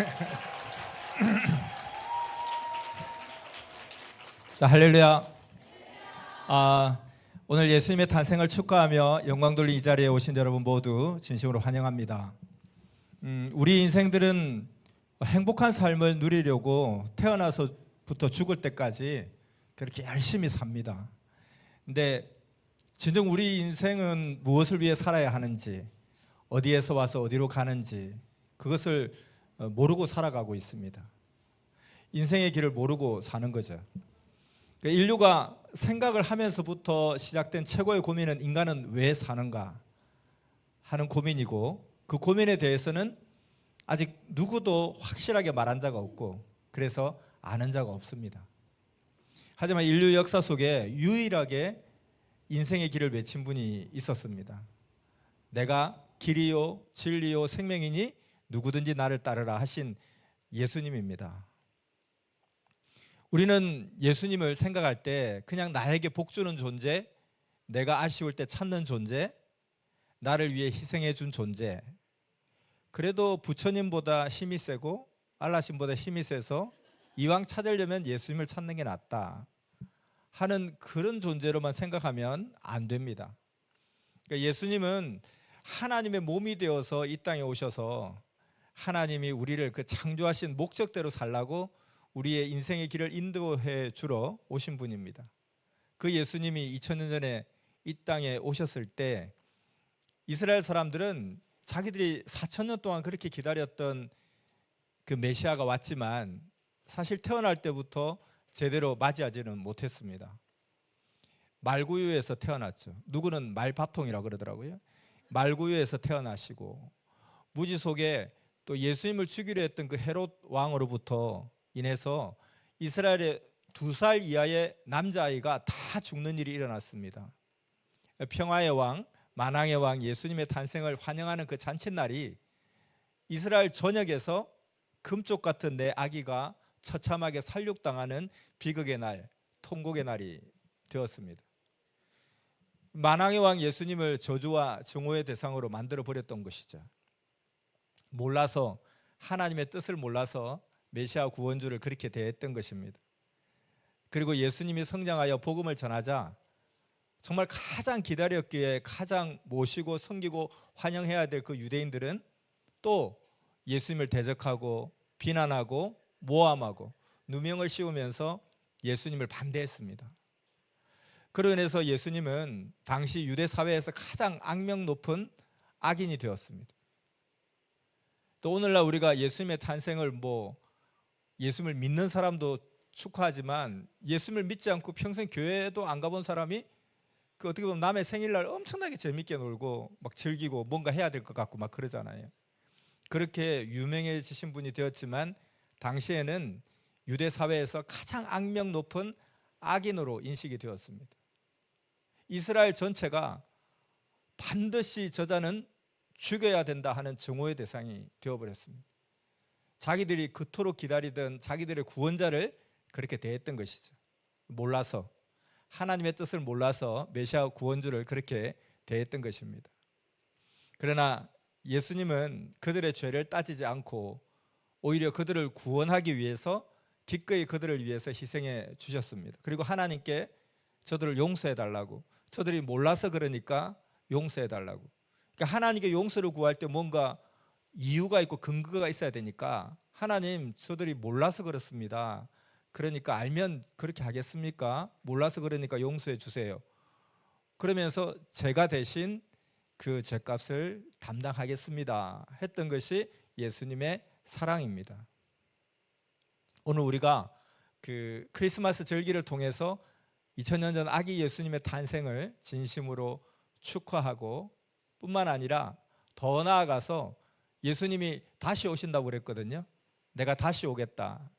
자, 할렐루야. 아, 오늘 예수님의 탄생을 축하하며 영광 돌린 이 자리에 오신 여러분 모두 진심으로 환영합니다. 음, 우리 인생들은 행복한 삶을 누리려고 태어나서부터 죽을 때까지 그렇게 열심히 삽니다. 근데 진정 우리 인생은 무엇을 위해 살아야 하는지, 어디에서 와서 어디로 가는지 그것을 어, 모르고 살아가고 있습니다. 인생의 길을 모르고 사는 거죠. 그러니까 인류가 생각을 하면서부터 시작된 최고의 고민은 인간은 왜 사는가 하는 고민이고 그 고민에 대해서는 아직 누구도 확실하게 말한 자가 없고 그래서 아는 자가 없습니다. 하지만 인류 역사 속에 유일하게 인생의 길을 외친 분이 있었습니다. 내가 길이요 진리요 생명이니 누구든지 나를 따르라 하신 예수님입니다. 우리는 예수님을 생각할 때 그냥 나에게 복 주는 존재, 내가 아쉬울 때 찾는 존재, 나를 위해 희생해 준 존재. 그래도 부처님보다 힘이 세고 알라신보다 힘이 세서 이왕 찾으려면 예수님을 찾는 게 낫다 하는 그런 존재로만 생각하면 안 됩니다. 그러니까 예수님은 하나님의 몸이 되어서 이 땅에 오셔서 하나님이 우리를 그 창조하신 목적대로 살라고 우리의 인생의 길을 인도해 주러 오신 분입니다. 그 예수님이 2000년 전에 이 땅에 오셨을 때 이스라엘 사람들은 자기들이 4000년 동안 그렇게 기다렸던 그 메시아가 왔지만 사실 태어날 때부터 제대로 맞이하지는 못했습니다. 말구유에서 태어났죠. 누구는 말바통이라고 그러더라고요. 말구유에서 태어나시고 무지 속에 또 예수님을 죽이려 했던 그 헤롯 왕으로부터 인해서 이스라엘의 두 살 이하의 남자아이가 다 죽는 일이 일어났습니다. 평화의 왕, 만왕의 왕 예수님의 탄생을 환영하는 그 잔칫날이 이스라엘 전역에서 금쪽 같은 내 아기가 처참하게 살육당하는 비극의 날, 통곡의 날이 되었습니다. 만왕의 왕 예수님을 저주와 증오의 대상으로 만들어 버렸던 것이죠. 몰라서 하나님의 뜻을 몰라서 메시아 구원주를 그렇게 대했던 것입니다. 그리고 예수님이 성장하여 복음을 전하자 정말 가장 기다렸기에 가장 모시고 섬기고 환영해야 될 그 유대인들은 또 예수님을 대적하고 비난하고 모함하고 누명을 씌우면서 예수님을 반대했습니다. 그로 인해서 예수님은 당시 유대 사회에서 가장 악명 높은 악인이 되었습니다. 또 오늘날 우리가 예수님의 탄생을 뭐 예수님을 믿는 사람도 축하하지만 예수님을 믿지 않고 평생 교회도 안 가본 사람이 그 어떻게 보면 남의 생일날 엄청나게 재밌게 놀고 막 즐기고 뭔가 해야 될 것 같고 막 그러잖아요. 그렇게 유명해지신 분이 되었지만 당시에는 유대 사회에서 가장 악명 높은 악인으로 인식이 되었습니다. 이스라엘 전체가 반드시 저자는 죽여야 된다 하는 증오의 대상이 되어버렸습니다. 자기들이 그토록 기다리던 자기들의 구원자를 그렇게 대했던 것이죠. 몰라서 하나님의 뜻을 몰라서 메시아 구원주를 그렇게 대했던 것입니다. 그러나 예수님은 그들의 죄를 따지지 않고 오히려 그들을 구원하기 위해서 기꺼이 그들을 위해서 희생해 주셨습니다. 그리고 하나님께 저들을 용서해 달라고 저들이 몰라서 그러니까 용서해 달라고. 그러니까 하나님께 용서를 구할 때 뭔가 이유가 있고 근거가 있어야 되니까 하나님 저들이 몰라서 그렇습니다. 그러니까 알면 그렇게 하겠습니까? 몰라서 그러니까 용서해 주세요. 그러면서 제가 대신 그 죄값을 담당하겠습니다. 했던 것이 예수님의 사랑입니다. 오늘 우리가 그 크리스마스 절기를 통해서 2000년 전 아기 예수님의 탄생을 진심으로 축하하고 뿐만 아니라 더 나아가서 예수님이 다시 오신다고 그랬거든요. 내가 다시 오겠다.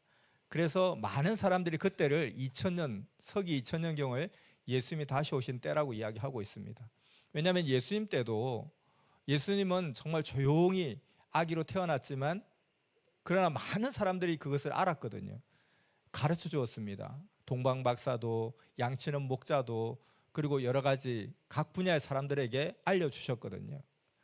그래서 많은 사람들이 그때를 2000년 서기 2000년 경을 예수님이 다시 오신 때라고 이야기하고 있습니다. 왜냐하면 예수님 때도 예수님은 정말 조용히 아기로 태어났지만 그러나 많은 사람들이 그것을 알았거든요. 가르쳐 주었습니다. 동방 박사도 양치는 목자도 그리고 여러 가지 각 분야의 사람들에게 알려 주셨거든요.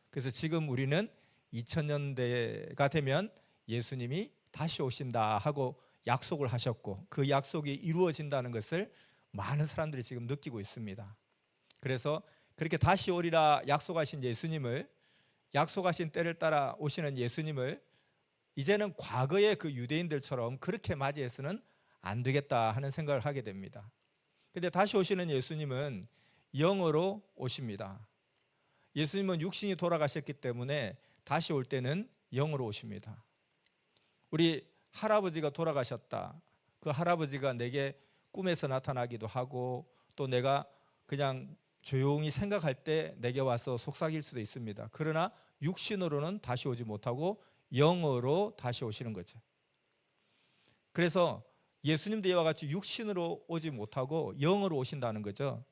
그래서 지금 우리는 2000년대가 되면 예수님이 다시 오신다 하고 약속을 하셨고 그 약속이 이루어진다는 것을 많은 사람들이 지금 느끼고 있습니다. 그래서 그렇게 다시 오리라 약속하신 예수님을 약속하신 때를 따라 오시는 예수님을 이제는 과거의 그 유대인들처럼 그렇게 맞이해서는 안 되겠다 하는 생각을 하게 됩니다. 근데 다시 오시는 예수님은 영으로 오십니다. 예수님은 육신이 돌아가셨기 때문에 다시 올 때는 영으로 오십니다. 우리 할아버지가 돌아가셨다. 그 할아버지가 내게 꿈에서 나타나기도 하고 또 내가 그냥 조용히 생각할 때 내게 와서 속삭일 수도 있습니다. 그러나 육신으로는 다시 오지 못하고 영으로 다시 오시는 거죠. 그래서 예수님도 이와 같이 육신으로 오지 못하고 영으로 오신다는 거죠.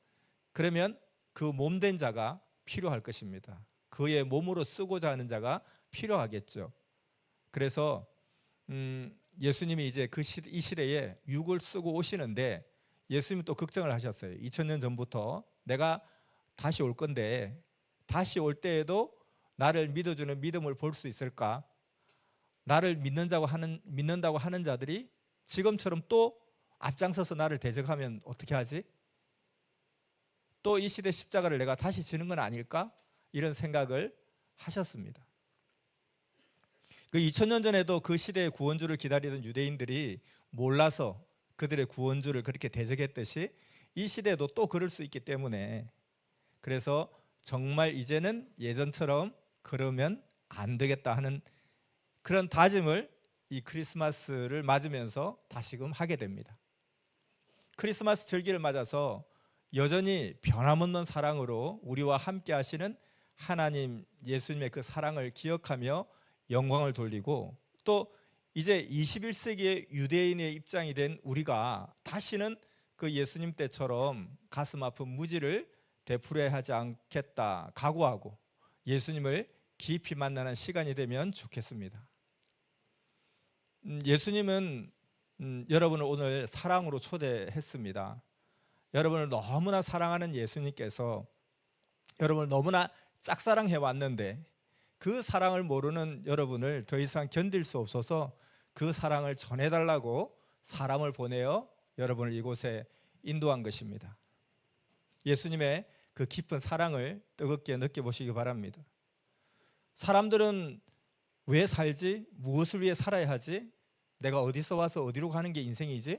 그러면 그 몸된 자가 필요할 것입니다. 그의 몸으로 쓰고자 하는 자가 필요하겠죠. 그래서 음, 예수님이 이제 그 시, 이 시대에 육을 쓰고 오시는데 예수님이 또 걱정을 하셨어요. 2000년 전부터 내가 다시 올 건데 다시 올 때에도 나를 믿어주는 믿음을 볼 수 있을까? 나를 믿는 자고 하는 믿는다고 하는 자들이 지금처럼 또 앞장서서 나를 대적하면 어떻게 하지? 또 이 시대 십자가를 내가 다시 지는 건 아닐까? 이런 생각을 하셨습니다. 그 2000년 전에도 그 시대의 구원주를 기다리던 유대인들이 몰라서 그들의 구원주를 그렇게 대적했듯이 이 시대도 또 그럴 수 있기 때문에 그래서 정말 이제는 예전처럼 그러면 안 되겠다 하는 그런 다짐을 이 크리스마스를 맞으면서 다시금 하게 됩니다. 크리스마스 절기를 맞아서 여전히 변함없는 사랑으로 우리와 함께 하시는 하나님 예수님의 그 사랑을 기억하며 영광을 돌리고 또 이제 21세기의 유대인의 입장이 된 우리가 다시는 그 예수님 때처럼 가슴 아픈 무지를 되풀이하지 않겠다 각오하고 예수님을 깊이 만나는 시간이 되면 좋겠습니다. 음, 예수님은 음, 여러분을 오늘 사랑으로 초대했습니다. 여러분을 너무나 사랑하는 예수님께서 여러분을 너무나 짝사랑해 왔는데 그 사랑을 모르는 여러분을 더 이상 견딜 수 없어서 그 사랑을 전해달라고 사람을 보내어 여러분을 이곳에 인도한 것입니다. 예수님의 그 깊은 사랑을 뜨겁게 느껴보시기 바랍니다. 사람들은 왜 살지? 무엇을 위해 살아야 하지? 내가 어디서 와서 어디로 가는 게 인생이지?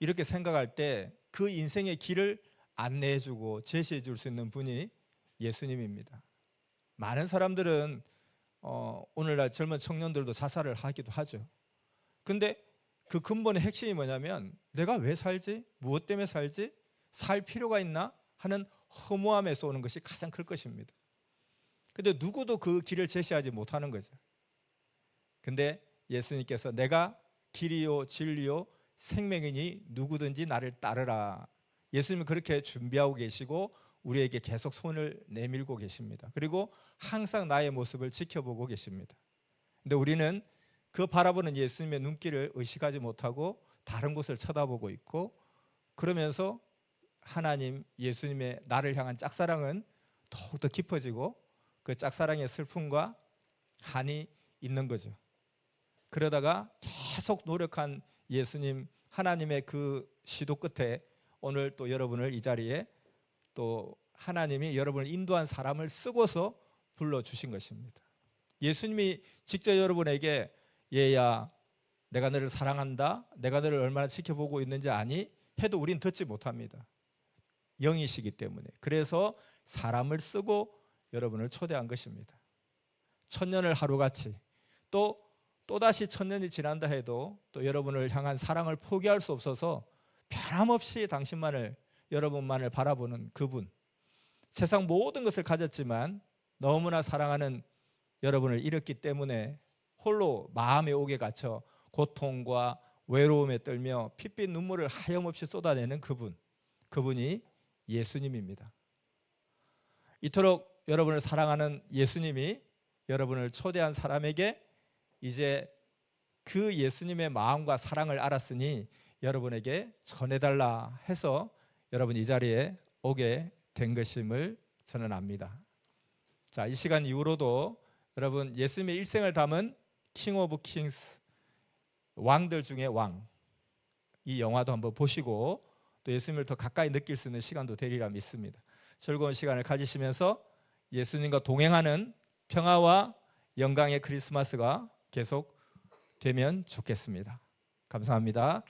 이렇게 생각할 때 그 인생의 길을 안내해 주고 제시해 줄 수 있는 분이 예수님입니다. 많은 사람들은 어, 오늘날 젊은 청년들도 자살을 하기도 하죠. 근데 그 근본의 핵심이 뭐냐면 내가 왜 살지? 무엇 때문에 살지? 살 필요가 있나? 하는 허무함에서 오는 것이 가장 클 것입니다. 근데 누구도 그 길을 제시하지 못하는 거죠. 근데 예수님께서 내가 길이요 진리요 생명이니 누구든지 나를 따르라. 예수님은 그렇게 준비하고 계시고 우리에게 계속 손을 내밀고 계십니다. 그리고 항상 나의 모습을 지켜보고 계십니다. 근데 우리는 그 바라보는 예수님의 눈길을 의식하지 못하고 다른 곳을 쳐다보고 있고 그러면서 하나님 예수님의 나를 향한 짝사랑은 더욱더 깊어지고 그 짝사랑의 슬픔과 한이 있는 거죠. 그러다가 계속 노력한 예수님 하나님의 그 시도 끝에 오늘 또 여러분을 이 자리에 또 하나님이 여러분을 인도한 사람을 쓰고서 불러 주신 것입니다. 예수님이 직접 여러분에게 얘야 내가 너를 사랑한다. 내가 너를 얼마나 지켜보고 있는지 아니? 해도 우린 듣지 못합니다. 영이시기 때문에. 그래서 사람을 쓰고 여러분을 초대한 것입니다. 천년을 하루같이 또 또다시 천년이 지난다 해도 또 여러분을 향한 사랑을 포기할 수 없어서 변함없이 당신만을 여러분만을 바라보는 그분. 세상 모든 것을 가졌지만 너무나 사랑하는 여러분을 잃었기 때문에 홀로 마음의 옥에 갇혀 고통과 외로움에 떨며 핏빛 눈물을 하염없이 쏟아내는 그분. 그분이 예수님입니다. 이토록 여러분을 사랑하는 예수님이 여러분을 초대한 사람에게 이제 그 예수님의 마음과 사랑을 알았으니 여러분에게 전해달라 해서 여러분 이 자리에 오게 된 것임을 저는 압니다. 자, 이 시간 이후로도 여러분 예수님의 일생을 담은 킹 오브 킹스 왕들 중에 왕. 이 영화도 한번 보시고 또 예수님을 더 가까이 느낄 수 있는 시간도 되리라 믿습니다. 즐거운 시간을 가지시면서 예수님과 동행하는 평화와 영광의 크리스마스가 계속 되면 좋겠습니다. 감사합니다.